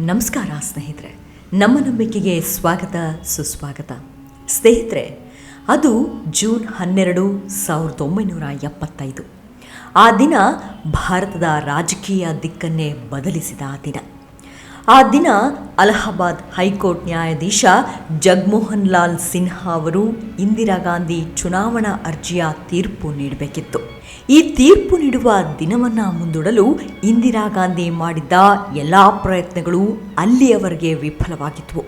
ನಮಸ್ಕಾರ ಸ್ನೇಹಿತರೆ. ನಮ್ಮ ನಂಬಿಕೆಗೆ ಸ್ವಾಗತ, ಸುಸ್ವಾಗತ. ಸ್ನೇಹಿತರೆ, ಅದು ಜೂನ್ ಹನ್ನೆರಡು ಸಾವಿರದ ಒಂಬೈನೂರ ಎಪ್ಪತ್ತೈದು. ಆ ದಿನ ಭಾರತದ ರಾಜಕೀಯ ದಿಕ್ಕನ್ನೇ ಬದಲಿಸಿದ ಆ ದಿನ. ಆ ದಿನ ಅಲಹಾಬಾದ್ ಹೈಕೋರ್ಟ್ ನ್ಯಾಯಾಧೀಶ ಜಗಮೋಹನ್ ಲಾಲ್ ಸಿನ್ಹಾ ಅವರು ಇಂದಿರಾ ಗಾಂಧಿ ಚುನಾವಣಾ ಅರ್ಜಿಯ ತೀರ್ಪು ನೀಡಬೇಕಿತ್ತು. ಈ ತೀರ್ಪು ನೀಡುವ ದಿನವನ್ನು ಮುಂದೂಡಲು ಇಂದಿರಾ ಗಾಂಧಿ ಮಾಡಿದ್ದ ಎಲ್ಲ ಪ್ರಯತ್ನಗಳು ಅಲ್ಲಿಯವರೆಗೆ ವಿಫಲವಾಗಿದ್ವು.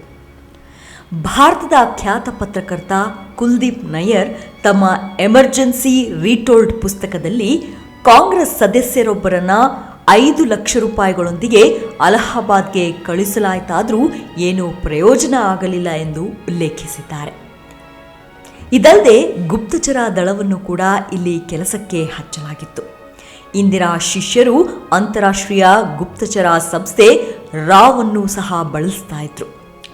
ಭಾರತದ ಖ್ಯಾತ ಪತ್ರಕರ್ತ ಕುಲ್ದೀಪ್ ನಯ್ಯರ್ ತಮ್ಮ ಎಮರ್ಜೆನ್ಸಿ ರೀಟೋಲ್ಡ್ ಪುಸ್ತಕದಲ್ಲಿ ಕಾಂಗ್ರೆಸ್ ಸದಸ್ಯರೊಬ್ಬರನ್ನ ಐದು ಲಕ್ಷ ರೂಪಾಯಿಗಳೊಂದಿಗೆ ಅಲಹಾಬಾದ್ಗೆ ಕಳಿಸಲಾಯಿತಾದರೂ ಏನೂ ಪ್ರಯೋಜನ ಆಗಲಿಲ್ಲ ಎಂದು ಉಲ್ಲೇಖಿಸಿದ್ದಾರೆ. ಇದಲ್ಲದೆ ಗುಪ್ತಚರ ದಳವನ್ನು ಕೂಡ ಇಲ್ಲಿ ಕೆಲಸಕ್ಕೆ ಹಚ್ಚಲಾಗಿತ್ತು. ಇಂದಿರಾ ಶಿಷ್ಯರು ಅಂತಾರಾಷ್ಟ್ರೀಯ ಗುಪ್ತಚರ ಸಂಸ್ಥೆ ರಾವನ್ನು ಸಹ ಬಳಸ್ತಾ ಇದ್ರು.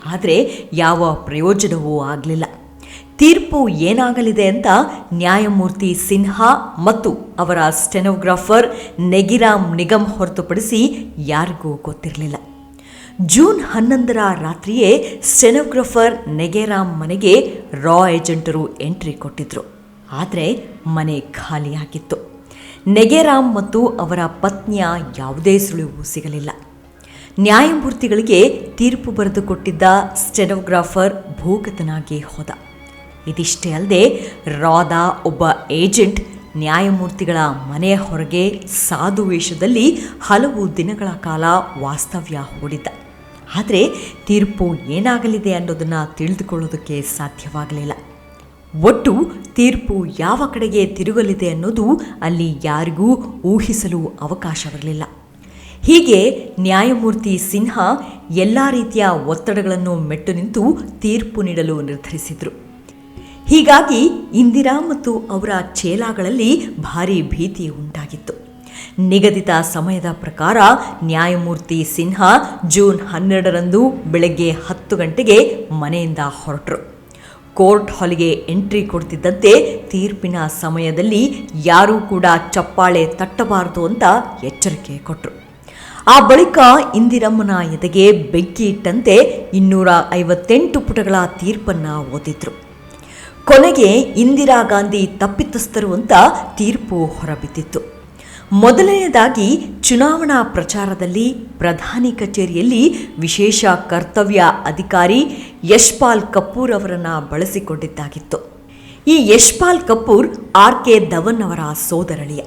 ಆದರೆ ಯಾವ ಪ್ರಯೋಜನವೂ ಆಗಲಿಲ್ಲ. ತೀರ್ಪು ಏನಾಗಲಿದೆ ಅಂತ ನ್ಯಾಯಮೂರ್ತಿ ಸಿನ್ಹಾ ಮತ್ತು ಅವರ ಸ್ಟೆನೋಗ್ರಾಫರ್ ನೆಗಿರಾಮ್ ನಿಗಮ್ ಹೊರತುಪಡಿಸಿ ಯಾರಿಗೂ ಗೊತ್ತಿರಲಿಲ್ಲ. ಜೂನ್ ಹನ್ನೊಂದರ ರಾತ್ರಿಯೇ ಸ್ಟೆನೋಗ್ರಾಫರ್ ನೆಗೆರಾಮ್ ಮನೆಗೆ ರಾ ಏಜೆಂಟರು ಎಂಟ್ರಿ ಕೊಟ್ಟಿದ್ರು. ಆದರೆ ಮನೆ ಖಾಲಿಯಾಗಿತ್ತು ನೆಗೆರಾಮ್ ಮತ್ತು ಅವರ ಪತ್ನಿಯ ಯಾವುದೇ ಸುಳಿವು ಸಿಗಲಿಲ್ಲ. ನ್ಯಾಯಮೂರ್ತಿಗಳಿಗೆ ತೀರ್ಪು ಬರೆದುಕೊಟ್ಟಿದ್ದ ಸ್ಟೆನೋಗ್ರಾಫರ್ ಭೂಗತನಾಗಿ ಹೋದ. ಇದಿಷ್ಟೇ ಅಲ್ಲದೆ ರಾದ ಒಬ್ಬ ಏಜೆಂಟ್, ನ್ಯಾಯಮೂರ್ತಿಗಳ ಮನೆಯ ಹೊರಗೆ ಸಾಧು ವೇಷದಲ್ಲಿ ಹಲವು ದಿನಗಳ ಕಾಲ ವಾಸ್ತವ್ಯ ಹೂಡಿದ್ದ. ಆದರೆ ತೀರ್ಪು ಏನಾಗಲಿದೆ ಅನ್ನೋದನ್ನು ತಿಳಿದುಕೊಳ್ಳೋದಕ್ಕೆ ಸಾಧ್ಯವಾಗಲಿಲ್ಲ. ಒಟ್ಟು ತೀರ್ಪು ಯಾವ ಕಡೆಗೆ ತಿರುಗಲಿದೆ ಅನ್ನೋದು ಅಲ್ಲಿ ಯಾರಿಗೂ ಊಹಿಸಲು ಅವಕಾಶವಿರಲಿಲ್ಲ. ಹೀಗೆ ನ್ಯಾಯಮೂರ್ತಿ ಸಿನ್ಹಾ ಎಲ್ಲ ರೀತಿಯ ಒತ್ತಡಗಳನ್ನು ಮೆಟ್ಟು ನಿಂತು ತೀರ್ಪು ನೀಡಲು ನಿರ್ಧರಿಸಿದರು. ಹೀಗಾಗಿ ಇಂದಿರಾ ಮತ್ತು ಅವರ ಚೇಲಾಗಳಲ್ಲಿ ಭಾರೀ ಭೀತಿ ಉಂಟಾಗಿತ್ತು. ನಿಗದಿತ ಸಮಯದ ಪ್ರಕಾರ ನ್ಯಾಯಮೂರ್ತಿ ಸಿನ್ಹಾ ಜೂನ್ ಹನ್ನೆರಡರಂದು ಬೆಳಗ್ಗೆ ಹತ್ತು ಗಂಟೆಗೆ ಮನೆಯಿಂದ ಹೊರಟರು. ಕೋರ್ಟ್ ಹಾಲಿಗೆ ಎಂಟ್ರಿ ಕೊಡ್ತಿದ್ದಂತೆ ತೀರ್ಪಿನ ಸಮಯದಲ್ಲಿ ಯಾರೂ ಕೂಡ ಚಪ್ಪಾಳೆ ತಟ್ಟಬಾರದು ಅಂತ ಎಚ್ಚರಿಕೆ ಕೊಟ್ಟರು ಆ ಬಳಿಕ ಇಂದಿರಮ್ಮನ ಎದೆಗೆ ಬೆಂಕಿ ಇಟ್ಟಂತೆ ಇನ್ನೂರ ಐವತ್ತೆಂಟು ಪುಟಗಳ ತೀರ್ಪನ್ನು ಓದಿದ್ರು. ಕೊನೆಗೆ ಇಂದಿರಾ ಗಾಂಧಿ ತಪ್ಪಿತಸ್ಥರು ಅಂತ ತೀರ್ಪು ಹೊರಬಿದ್ದಿತ್ತು. ಮೊದಲನೆಯದಾಗಿ ಚುನಾವಣಾ ಪ್ರಚಾರದಲ್ಲಿ ಪ್ರಧಾನಿ ಕಚೇರಿಯಲ್ಲಿ ವಿಶೇಷ ಕರ್ತವ್ಯ ಅಧಿಕಾರಿ ಯಶ್ಪಾಲ್ ಕಪೂರ್ ಅವರನ್ನು ಬಳಸಿಕೊಂಡಿದ್ದಾಗಿತ್ತು. ಈ ಯಶ್ಪಾಲ್ ಕಪೂರ್ ಆರ್ ಕೆ ಧವನ್ ಅವರ ಸೋದರಳಿಯ.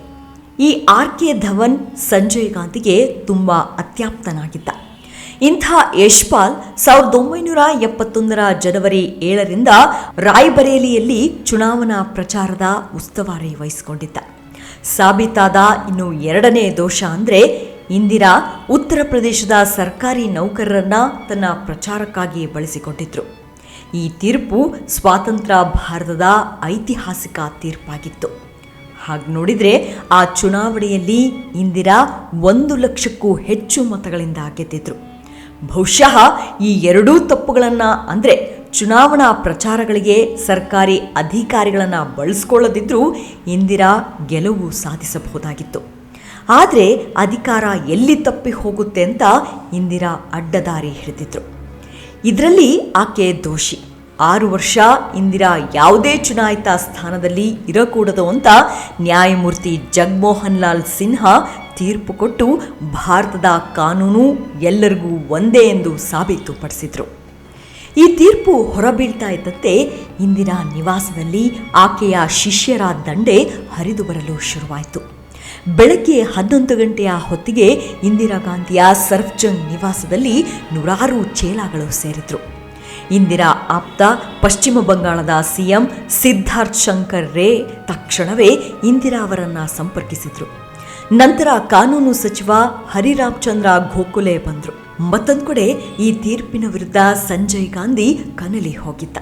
ಈ ಆರ್ ಕೆ ಧವನ್ ಸಂಜಯ್ ಗಾಂಧಿಗೆ ತುಂಬ ಅತ್ಯಾಪ್ತನಾಗಿದ್ದ. ಇಂಥ ಯಶ್ಪಾಲ್ ಸಾವಿರದ ಒಂಬೈನೂರ ಎಪ್ಪತ್ತೊಂದರ ಜನವರಿ ಏಳರಿಂದ ರಾಯ್ಬರೇಲಿಯಲ್ಲಿ ಚುನಾವಣಾ ಪ್ರಚಾರದ ಉಸ್ತುವಾರಿ ವಹಿಸಿಕೊಂಡಿದ್ದ. ಸಾಬೀತಾದ ಇನ್ನು ಎರಡನೇ ದೋಷ ಅಂದರೆ ಇಂದಿರಾ ಉತ್ತರ ಪ್ರದೇಶದ ಸರ್ಕಾರಿ ನೌಕರರನ್ನ ತನ್ನ ಪ್ರಚಾರಕ್ಕಾಗಿ ಬಳಸಿಕೊಂಡಿದ್ರು. ಈ ತೀರ್ಪು ಸ್ವಾತಂತ್ರ್ಯ ಭಾರತದ ಐತಿಹಾಸಿಕ ತೀರ್ಪಾಗಿತ್ತು. ಹಾಗೆ ನೋಡಿದರೆ ಆ ಚುನಾವಣೆಯಲ್ಲಿ ಇಂದಿರಾ ಒಂದು ಲಕ್ಷಕ್ಕೂ ಹೆಚ್ಚು ಮತಗಳಿಂದ ಗೆದ್ದಿದ್ರು. ಬಹುಶಃ ಈ ಎರಡೂ ತಪ್ಪುಗಳನ್ನು ಅಂದರೆ ಚುನಾವಣಾ ಪ್ರಚಾರಗಳಿಗೆ ಸರ್ಕಾರಿ ಅಧಿಕಾರಿಗಳನ್ನು ಬಳಸ್ಕೊಳ್ಳದಿದ್ದರೂ ಇಂದಿರಾ ಗೆಲುವು ಸಾಧಿಸಬಹುದಾಗಿತ್ತು. ಆದರೆ ಅಧಿಕಾರ ಎಲ್ಲಿ ತಪ್ಪಿ ಹೋಗುತ್ತೆ ಅಂತ ಇಂದಿರಾ ಅಡ್ಡದಾರಿ ಹಿಡಿದಿದ್ರು. ಇದರಲ್ಲಿ ಆಕೆ ದೋಷಿ. ಆರು ವರ್ಷ, ಇಂದಿರಾ ಯಾವುದೇ ಚುನಾಯಿತ ಸ್ಥಾನದಲ್ಲಿ ಇರಕೂಡದು ಅಂತ ನ್ಯಾಯಮೂರ್ತಿ ಜಗಮೋಹನ್ ಲಾಲ್ ಸಿನ್ಹಾ ತೀರ್ಪು ಕೊಟ್ಟು ಭಾರತದ ಕಾನೂನು ಎಲ್ಲರಿಗೂ ಒಂದೇ ಎಂದು ಸಾಬೀತುಪಡಿಸಿದರು. ಈ ತೀರ್ಪು ಹೊರಬೀಳ್ತಾ ಇದ್ದಂತೆ ಇಂದಿರಾ ನಿವಾಸದಲ್ಲಿ ಆಕೆಯ ಶಿಷ್ಯರ ದಂಡೆ ಹರಿದು ಬರಲು ಶುರುವಾಯಿತು. ಬೆಳಗ್ಗೆ ಹನ್ನೊಂದು ಗಂಟೆಯ ಹೊತ್ತಿಗೆ ಇಂದಿರಾ ಗಾಂಧಿಯ ಸರ್ಫ್ಜಂಗ್ ನಿವಾಸದಲ್ಲಿ ನೂರಾರು ಚೇಲಾಗಳು ಸೇರಿದ್ರು. ಇಂದಿರಾ ಆಪ್ತ ಪಶ್ಚಿಮ ಬಂಗಾಳದ ಸಿಎಂ ಸಿದ್ಧಾರ್ಥ್ ಶಂಕರ್ ರೇ ತಕ್ಷಣವೇ ಇಂದಿರಾ ಅವರನ್ನು ಸಂಪರ್ಕಿಸಿದರು. ನಂತರ ಕಾನೂನು ಸಚಿವ ಹರಿರಾಮ್ ಚಂದ್ರ ಗೋಖಲೆ ಬಂದರು. ಮತ್ತೊಂದು ಕಡೆ ಈ ತೀರ್ಪಿನ ವಿರುದ್ಧ ಸಂಜಯ್ ಗಾಂಧಿ ಕನಲಿ ಹೋಗಿದ್ದ.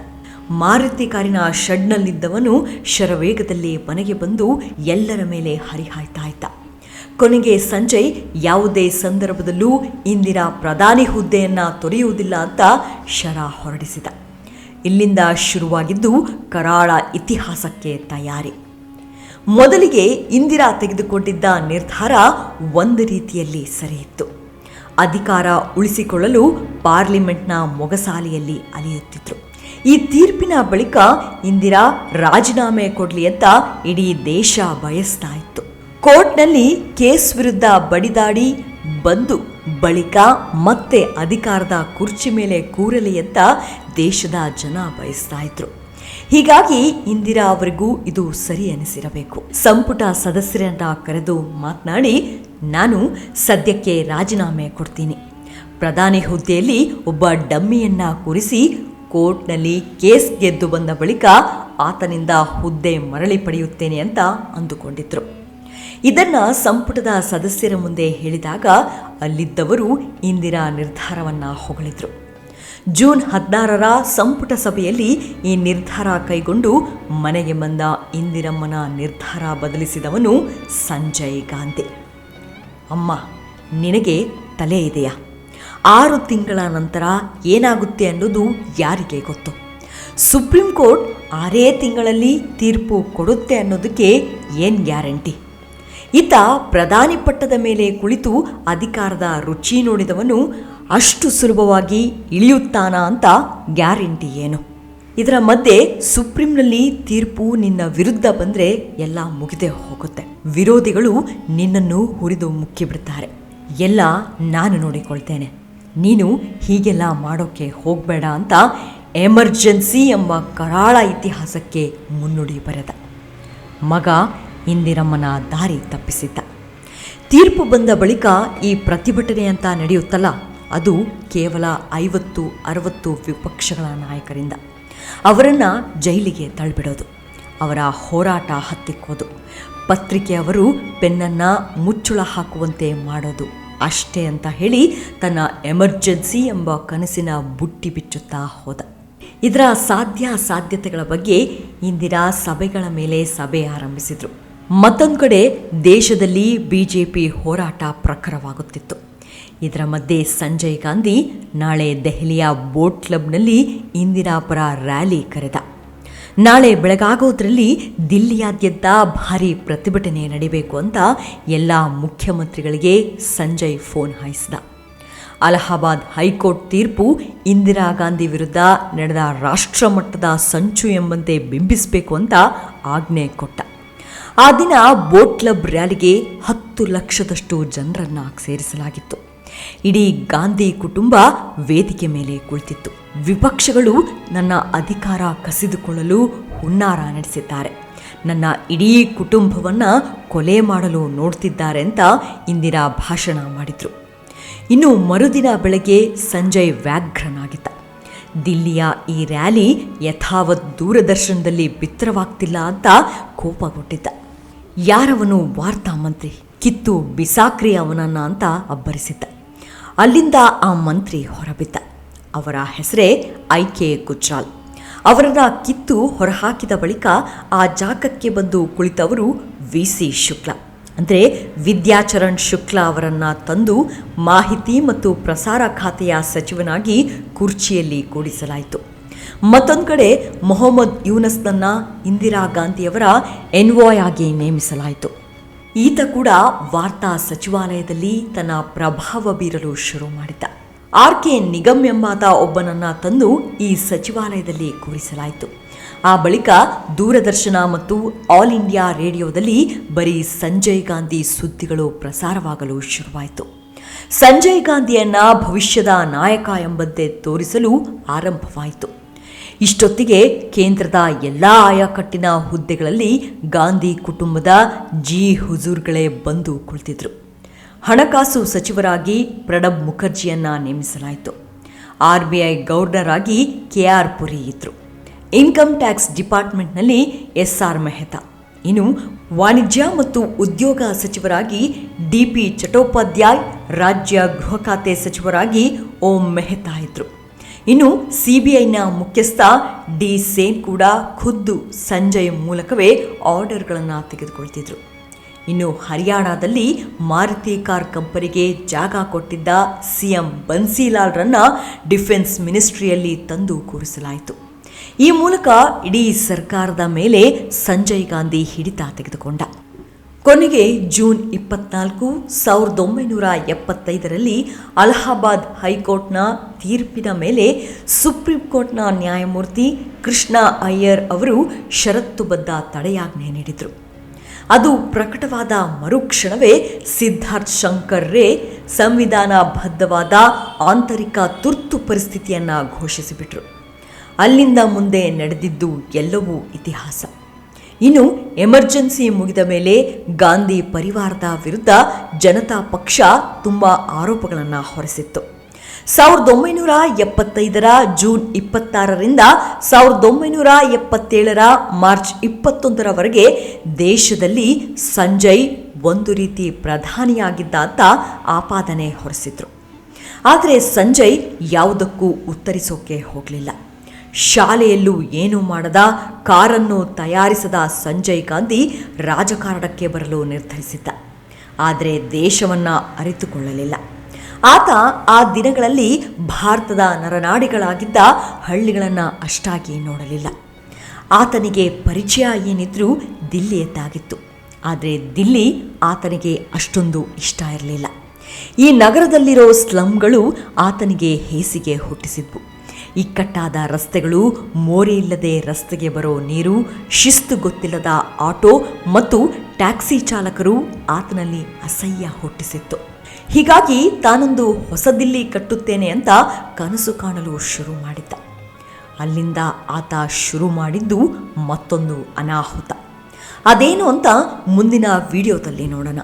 ಮಾರುತಿ ಕಾರಿನ ಶೆಡ್ನಲ್ಲಿದ್ದವನು ಶರವೇಗದಲ್ಲಿ ಮನೆಗೆ ಬಂದು ಎಲ್ಲರ ಮೇಲೆ ಹರಿಹಾಯ್ತಾ ಇದ್ದ. ಕೊನೆಗೆ ಸಂಜಯ್ ಯಾವುದೇ ಸಂದರ್ಭದಲ್ಲೂ ಇಂದಿರಾ ಪ್ರಧಾನಿ ಹುದ್ದೆಯನ್ನು ತೊರೆಯುವುದಿಲ್ಲ ಅಂತ ಶರ ಹೊರಡಿಸಿದ. ಇಲ್ಲಿಂದ ಶುರುವಾಗಿದ್ದು ಕರಾಳ ಇತಿಹಾಸಕ್ಕೆ ತಯಾರಿ. ಮೊದಲಿಗೆ ಇಂದಿರಾ ತೆಗೆದುಕೊಂಡಿದ್ದ ನಿರ್ಧಾರ ಒಂದು ರೀತಿಯಲ್ಲಿ ಸರಿಯಿತ್ತು. ಅಧಿಕಾರ ಉಳಿಸಿಕೊಳ್ಳಲು ಪಾರ್ಲಿಮೆಂಟ್ನ ಮೊಗಸಾಲೆಯಲ್ಲಿ ಅಲಿಯುತ್ತಿದ್ರು. ಈ ತೀರ್ಪಿನ ಬಳಿಕ ಇಂದಿರಾ ರಾಜೀನಾಮೆ ಕೊಡಲಿ ಅಂತ ಇಡೀ ದೇಶ ಬಯಸ್ತಾ ಇತ್ತು. ಕೋರ್ಟ್ನಲ್ಲಿ ಕೇಸ್ ವಿರುದ್ಧ ಬಡಿದಾಡಿ ಬಂದು ಬಳಿಕ ಮತ್ತೆ ಅಧಿಕಾರದ ಕುರ್ಚಿ ಮೇಲೆ ಕೂರಲಿ ಅಂತ ದೇಶದ ಜನ ಬಯಸ್ತಾ ಇದ್ರು. ಹೀಗಾಗಿ ಇಂದಿರಾ ಅವರಿಗೂ ಇದು ಸರಿ ಅನಿಸಿರಬೇಕು. ಸಂಪುಟ ಸದಸ್ಯರನ್ನ ಕರೆದು ಮಾತನಾಡಿ, ನಾನು ಸದ್ಯಕ್ಕೆ ರಾಜೀನಾಮೆ ಕೊಡ್ತೀನಿ. ಪ್ರಧಾನಿ ಹುದ್ದೆಯಲ್ಲಿ ಒಬ್ಬ ಡಮ್ಮಿಯನ್ನ ಕೂರಿಸಿ ಕೋರ್ಟ್ನಲ್ಲಿ ಕೇಸ್ ಗೆದ್ದು ಬಂದ ಬಳಿಕ ಆತನಿಂದ ಹುದ್ದೆ ಮರಳಿ ಪಡೆಯುತ್ತೇನೆ ಅಂತ ಅಂದುಕೊಂಡಿದ್ರು. ಇದನ್ನ ಸಂಪುಟದ ಸದಸ್ಯರ ಮುಂದೆ ಹೇಳಿದಾಗ ಅಲ್ಲಿದ್ದವರು ಇಂದಿರಾ ನಿರ್ಧಾರವನ್ನ ಹೊಗಳಿದ್ರು. ಜೂನ್ ಹದಿನಾರರ ಸಂಪುಟ ಸಭೆಯಲ್ಲಿ ಈ ನಿರ್ಧಾರ ಕೈಗೊಂಡು ಮನೆಗೆ ಬಂದ ಇಂದಿರಮ್ಮನ ನಿರ್ಧಾರ ಬದಲಿಸಿದವನು ಸಂಜಯ್ ಗಾಂಧಿ. ಅಮ್ಮ, ನಿನಗೆ ತಲೆ ಇದೆಯಾ? ಆರು ತಿಂಗಳ ನಂತರ ಏನಾಗುತ್ತೆ ಅನ್ನೋದು ಯಾರಿಗೆ ಗೊತ್ತು? ಸುಪ್ರೀಂ ಕೋರ್ಟ್ ಆರೇ ತಿಂಗಳಲ್ಲಿ ತೀರ್ಪು ಕೊಡುತ್ತೆ ಅನ್ನೋದಕ್ಕೆ ಏನು ಗ್ಯಾರಂಟಿ? ಈತ ಪ್ರಧಾನಿ ಪಟ್ಟದ ಮೇಲೆ ಕುಳಿತು ಅಧಿಕಾರದ ರುಚಿ ನೋಡಿದವನು ಅಷ್ಟು ಸುಲಭವಾಗಿ ಇಳಿಯುತ್ತಾನಾ ಅಂತ ಗ್ಯಾರಂಟಿ ಏನು? ಇದರ ಮಧ್ಯೆ ಸುಪ್ರೀಂನಲ್ಲಿ ತೀರ್ಪು ನಿನ್ನ ವಿರುದ್ಧ ಬಂದರೆ ಎಲ್ಲ ಮುಗಿದೇ ಹೋಗುತ್ತೆ. ವಿರೋಧಿಗಳು ನಿನ್ನನ್ನು ಹುರಿದು ಮುಕ್ಕಿಬಿಡ್ತಾರೆ. ಎಲ್ಲ ನಾನು ನೋಡಿಕೊಳ್ತೇನೆ. ನೀನು ಹೀಗೆಲ್ಲ ಮಾಡೋಕ್ಕೆ ಹೋಗಬೇಡ ಅಂತ ಎಮರ್ಜೆನ್ಸಿ ಎಂಬ ಕರಾಳ ಇತಿಹಾಸಕ್ಕೆ ಮುನ್ನುಡಿ ಬರೆದ. ಮಗ ಇಂದಿರಮ್ಮನ ದಾರಿ ತಪ್ಪಿಸಿದ್ದ. ತೀರ್ಪು ಬಂದ ಬಳಿಕ ಈ ಪ್ರತಿಭಟನೆ ಅಂತ ನಡೆಯುತ್ತಲ್ಲ, ಅದು ಕೇವಲ ಐವತ್ತು, ಅರವತ್ತು ವಿಪಕ್ಷಗಳ ನಾಯಕರಿಂದ. ಅವರನ್ನು ಜೈಲಿಗೆ ತಳ್ಳಿಬಿಡೋದು, ಅವರ ಹೋರಾಟ ಹತ್ತಿಕ್ಕೋದು ಪತ್ರಿಕೆಯವರು ಪೆನ್ನನ್ನು ಮುಚ್ಚುಳ ಹಾಕುವಂತೆ ಮಾಡೋದು ಅಷ್ಟೇ ಅಂತ ಹೇಳಿ ತನ್ನ ಎಮರ್ಜೆನ್ಸಿ ಎಂಬ ಕನಸಿನ ಬುಟ್ಟಿ ಬಿಚ್ಚುತ್ತಾ ಹೋದ. ಇದರ ಸಾಧ್ಯ ಸಾಧ್ಯತೆಗಳ ಬಗ್ಗೆ ಇಂದಿರಾ ಸಭೆಗಳ ಮೇಲೆ ಸಭೆ ಆರಂಭಿಸಿದ್ರು. ಮತ್ತೊಂದು ಕಡೆ ದೇಶದಲ್ಲಿ ಬಿಜೆಪಿ ಹೋರಾಟ ಪ್ರಖರವಾಗುತ್ತಿತ್ತು. ಇದರ ಮಧ್ಯೆ ಸಂಜಯ್ ಗಾಂಧಿ ನಾಳೆ ದೆಹಲಿಯ ಬೋಟ್ ಕ್ಲಬ್ನಲ್ಲಿ ಇಂದಿರಾ ಪರ ರ್ಯಾಲಿ ಕರೆದ. ನಾಳೆ ಬೆಳಗಾಗೋದ್ರಲ್ಲಿ ದಿಲ್ಲಿಯಾದ್ಯಂತ ಭಾರಿ ಪ್ರತಿಭಟನೆ ನಡೀಬೇಕು ಅಂತ ಎಲ್ಲ ಮುಖ್ಯಮಂತ್ರಿಗಳಿಗೆ ಸಂಜಯ್ ಫೋನ್ ಹಾಯಿಸಿದ. ಅಲಹಾಬಾದ್ ಹೈಕೋರ್ಟ್ ತೀರ್ಪು ಇಂದಿರಾ ಗಾಂಧಿ ವಿರುದ್ಧ ನಡೆದ ರಾಷ್ಟ್ರಮಟ್ಟದ ಸಂಚು ಎಂಬಂತೆ ಬಿಂಬಿಸಬೇಕು ಅಂತ ಆಜ್ಞೆ ಕೊಟ್ಟ. ಆ ದಿನ ಬೋಟ್ ಕ್ಲಬ್ ರ್ಯಾಲಿಗೆ ಹತ್ತು ಲಕ್ಷದಷ್ಟು ಜನರನ್ನು ಸೇರಿಸಲಾಗಿತ್ತು. ಇಡೀ ಗಾಂಧಿ ಕುಟುಂಬ ವೇದಿಕೆ ಮೇಲೆ ಕುಳಿತಿತ್ತು. ವಿಪಕ್ಷಗಳು ನನ್ನ ಅಧಿಕಾರ ಕಸಿದುಕೊಳ್ಳಲು ಹುನ್ನಾರ ನಡೆಸಿದ್ದಾರೆ. ನನ್ನ ಇಡೀ ಕುಟುಂಬವನ್ನು ಕೊಲೆ ಮಾಡಲು ನೋಡ್ತಿದ್ದಾರೆ ಅಂತ ಇಂದಿರಾ ಭಾಷಣ ಮಾಡಿದ್ರು. ಇನ್ನು ಮರುದಿನ ಬೆಳಗ್ಗೆ ಸಂಜಯ್ ವ್ಯಾಘ್ರನಾಗಿದ್ದ. ದಿಲ್ಲಿಯ ಈ ರ್ಯಾಲಿ ಯಥಾವತ್ ದೂರದರ್ಶನದಲ್ಲಿ ಬಿತ್ತರವಾಗ್ತಿಲ್ಲ ಅಂತ ಕೋಪಗೊಂಡಿದ್ದ ಯಾರವನು ವಾರ್ತಾ ಮಂತ್ರಿ? ಕಿತ್ತು ಬಿಸಾಕ್ರಿ ಅವನನ್ನ ಅಂತ ಅಬ್ಬರಿಸಿದ್ದ. ಅಲ್ಲಿಂದ ಆ ಮಂತ್ರಿ ಹೊರಬಿದ್ದ. ಅವರ ಹೆಸರೇ ಐ ಕೆ ಗುಜ್ರಾಲ್ ಅವರನ್ನ ಕಿತ್ತು ಹೊರಹಾಕಿದ ಬಳಿಕ ಆ ಜಾಗಕ್ಕೆ ಬಂದು ಕುಳಿತವರು ವಿ ಸಿ ಶುಕ್ಲ. ಅಂದರೆ ವಿದ್ಯಾಚರಣ್ ಶುಕ್ಲ ಅವರನ್ನು ತಂದು ಮಾಹಿತಿ ಮತ್ತು ಪ್ರಸಾರ ಖಾತೆಯ ಸಚಿವನಾಗಿ ಕುರ್ಚಿಯಲ್ಲಿ ಕೂಡಿಸಲಾಯಿತು. ಮತ್ತೊಂದು ಕಡೆ ಮೊಹಮ್ಮದ್ ಯೂನಸ್ನನ್ನ ಇಂದಿರಾ ಗಾಂಧಿಯವರ ಎನ್ವಾಯ್ ಆಗಿ ನೇಮಿಸಲಾಯಿತು. ಈತ ಕೂಡ ವಾರ್ತಾ ಸಚಿವಾಲಯದಲ್ಲಿ ತನ್ನ ಪ್ರಭಾವ ಬೀರಲು ಶುರು ಮಾಡಿದ್ದ. ಆರ್ ಕೆ ನಿಗಮ್ ಎಂಬಾತ ಒಬ್ಬನನ್ನ ತಂದು ಈ ಸಚಿವಾಲಯದಲ್ಲಿ ಕೂರಿಸಲಾಯಿತು. ಆ ಬಳಿಕ ದೂರದರ್ಶನ ಮತ್ತು ಆಲ್ ಇಂಡಿಯಾ ರೇಡಿಯೋದಲ್ಲಿ ಬರೀ ಸಂಜಯ್ ಗಾಂಧಿ ಸುದ್ದಿಗಳು ಪ್ರಸಾರವಾಗಲು ಶುರುವಾಯಿತು. ಸಂಜಯ್ ಗಾಂಧಿಯನ್ನ ಭವಿಷ್ಯದ ನಾಯಕ ಎಂಬಂತೆ ತೋರಿಸಲು ಆರಂಭವಾಯಿತು. ಇಷ್ಟೊತ್ತಿಗೆ ಕೇಂದ್ರದ ಎಲ್ಲ ಆಯಾಕಟ್ಟಿನ ಹುದ್ದೆಗಳಲ್ಲಿ ಗಾಂಧಿ ಕುಟುಂಬದ ಜಿ ಹುಜೂರ್ಗಳೇ ಬಂದು ಕುಳಿತಿದ್ರು. ಹಣಕಾಸು ಸಚಿವರಾಗಿ ಪ್ರಣಬ್ ಮುಖರ್ಜಿಯನ್ನ ನೇಮಿಸಲಾಯಿತು. ಆರ್ ಬಿ ಐ ಗವರ್ನರ್ ಆಗಿ ಕೆ ಆರ್ ಪುರಿ ಇದ್ರು. ಇನ್ಕಮ್ ಟ್ಯಾಕ್ಸ್ ಡಿಪಾರ್ಟ್ಮೆಂಟ್ನಲ್ಲಿ ಎಸ್ ಆರ್ ಮೆಹ್ತಾ. ಇನ್ನು ವಾಣಿಜ್ಯ ಮತ್ತು ಉದ್ಯೋಗ ಸಚಿವರಾಗಿ ಡಿ ಪಿ ಚಟ್ಟೋಪಾಧ್ಯಾಯ್ ರಾಜ್ಯ ಗೃಹ ಖಾತೆ ಸಚಿವರಾಗಿ ಓಂ ಮೆಹ್ತಾ ಇದ್ರು. ಇನ್ನು ಸಿಬಿಐನ ಮುಖ್ಯಸ್ಥ ಡಿ ಸೇನ್ ಕೂಡ ಖುದ್ದು ಸಂಜಯ್ ಮೂಲಕವೇ ಆರ್ಡರ್ಗಳನ್ನು ತೆಗೆದುಕೊಳ್ತಿದ್ರು. ಇನ್ನು ಹರಿಯಾಣದಲ್ಲಿ ಮಾರುತಿ ಕಾರ್ ಕಂಪನಿಗೆ ಜಾಗ ಕೊಟ್ಟಿದ್ದ ಸಿಎಂ ಬನ್ಸಿಲಾಲ್ರನ್ನ ಡಿಫೆನ್ಸ್ ಮಿನಿಸ್ಟ್ರಿಯಲ್ಲಿ ತಂದು ಕೂರಿಸಲಾಯಿತು. ಈ ಮೂಲಕ ಇಡೀ ಸರ್ಕಾರದ ಮೇಲೆ ಸಂಜಯ್ ಗಾಂಧಿ ಹಿಡಿತ ತೆಗೆದುಕೊಂಡ. ಕೊನೆಗೆ ಜೂನ್ ಇಪ್ಪತ್ನಾಲ್ಕು ಸಾವಿರದ ಒಂಬೈನೂರ ಎಪ್ಪತ್ತೈದರಲ್ಲಿ ಅಲಹಾಬಾದ್ ಹೈಕೋರ್ಟ್ನ ತೀರ್ಪಿನ ಮೇಲೆ ಸುಪ್ರೀಂ ಕೋರ್ಟ್ನ ನ್ಯಾಯಮೂರ್ತಿ ಕೃಷ್ಣ ಅಯ್ಯರ್ ಅವರು ಷರತ್ತುಬದ್ಧ ತಡೆಯಾಜ್ಞೆ ನೀಡಿದರು. ಅದು ಪ್ರಕಟವಾದ ಮರುಕ್ಷಣವೇ ಸಿದ್ಧಾರ್ಥ್ ಶಂಕರ್ ರೇ ಸಂವಿಧಾನ ಬದ್ಧವಾದ ಆಂತರಿಕ ತುರ್ತು ಪರಿಸ್ಥಿತಿಯನ್ನು ಘೋಷಿಸಿಬಿಟ್ರು. ಅಲ್ಲಿಂದ ಮುಂದೆ ನಡೆದಿದ್ದು ಎಲ್ಲವೂ ಇತಿಹಾಸ. ಇನ್ನು ಎಮರ್ಜೆನ್ಸಿ ಮುಗಿದ ಮೇಲೆ ಗಾಂಧಿ ಪರಿವಾರದ ವಿರುದ್ಧ ಜನತಾ ಪಕ್ಷ ತುಂಬ ಆರೋಪಗಳನ್ನು ಹೊರಿಸಿತ್ತು. ಸಾವಿರದ ಒಂಬೈನೂರ ಎಪ್ಪತ್ತೈದರ ಜೂನ್ ಇಪ್ಪತ್ತಾರರಿಂದ ಸಾವಿರದ ಒಂಬೈನೂರ ಎಪ್ಪತ್ತೇಳರ ಮಾರ್ಚ್ ಇಪ್ಪತ್ತೊಂದರವರೆಗೆ ದೇಶದಲ್ಲಿ ಸಂಜಯ್ ಒಂದು ರೀತಿ ಪ್ರಧಾನಿಯಾಗಿದ್ದ ಅಂತ ಆಪಾದನೆ ಹೊರಿಸಿದ್ರು. ಆದರೆ ಸಂಜಯ್ ಯಾವುದಕ್ಕೂ ಉತ್ತರಿಸೋಕೆ ಹೋಗಲಿಲ್ಲ. ಶಾಲೆಯಲ್ಲೂ ಏನೂ ಮಾಡದ, ಕಾರನ್ನು ತಯಾರಿಸದ ಸಂಜಯ್ ಗಾಂಧಿ ರಾಜಕಾರಣಕ್ಕೆ ಬರಲು ನಿರ್ಧರಿಸಿದ್ದ. ಆದರೆ ದೇಶವನ್ನು ಅರಿತುಕೊಳ್ಳಲಿಲ್ಲ. ಆತ ಆ ದಿನಗಳಲ್ಲಿ ಭಾರತದ ನರನಾಡಿಗಳಾಗಿದ್ದ ಹಳ್ಳಿಗಳನ್ನು ಅಷ್ಟಾಗಿ ನೋಡಲಿಲ್ಲ. ಆತನಿಗೆ ಪರಿಚಯ ಏನಿದ್ರೂ ದಿಲ್ಲಿಯದ್ದಾಗಿತ್ತು. ಆದರೆ ದಿಲ್ಲಿ ಆತನಿಗೆ ಅಷ್ಟೊಂದು ಇಷ್ಟ ಇರಲಿಲ್ಲ. ಈ ನಗರದಲ್ಲಿರೋ ಸ್ಲಮ್ಗಳು ಆತನಿಗೆ ಹೇಸಿಗೆ ಹುಟ್ಟಿಸಿದ್ವು. ಇಕ್ಕಟ್ಟಾದ ರಸ್ತೆಗಳು, ಮೋರೆಯಿಲ್ಲದೆ ರಸ್ತೆಗೆ ಬರೋ ನೀರು, ಶಿಸ್ತು ಗೊತ್ತಿಲ್ಲದ ಆಟೋ ಮತ್ತು ಟ್ಯಾಕ್ಸಿ ಚಾಲಕರು ಆತನಲ್ಲಿ ಅಸಹ್ಯ ಹುಟ್ಟಿಸಿತ್ತು. ಹೀಗಾಗಿ ತಾನೊಂದು ಹೊಸ ದಿಲ್ಲಿ ಕಟ್ಟುತ್ತೇನೆ ಅಂತ ಕನಸು ಕಾಣಲು ಶುರು ಮಾಡಿದ್ದ. ಅಲ್ಲಿಂದ ಆತ ಶುರು ಮಾಡಿದ್ದು ಮತ್ತೊಂದು ಅನಾಹುತ. ಅದೇನು ಅಂತ ಮುಂದಿನ ವಿಡಿಯೋದಲ್ಲಿ ನೋಡೋಣ.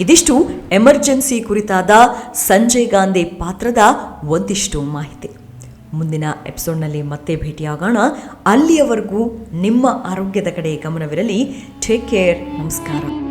ಇದಿಷ್ಟು ಎಮರ್ಜೆನ್ಸಿ ಕುರಿತಾದ ಸಂಜಯ್ ಗಾಂಧಿ ಪಾತ್ರದ ಒಂದಿಷ್ಟು ಮಾಹಿತಿ. ಮುಂದಿನ ಎಪಿಸೋಡ್ನಲ್ಲಿ ಮತ್ತೆ ಭೇಟಿಯಾಗೋಣ. ಅಲ್ಲಿಯವರೆಗೂ ನಿಮ್ಮ ಆರೋಗ್ಯದ ಕಡೆ ಗಮನವಿರಲಿ. ಟೇಕ್ ಕೇರ್ ನಮಸ್ಕಾರ.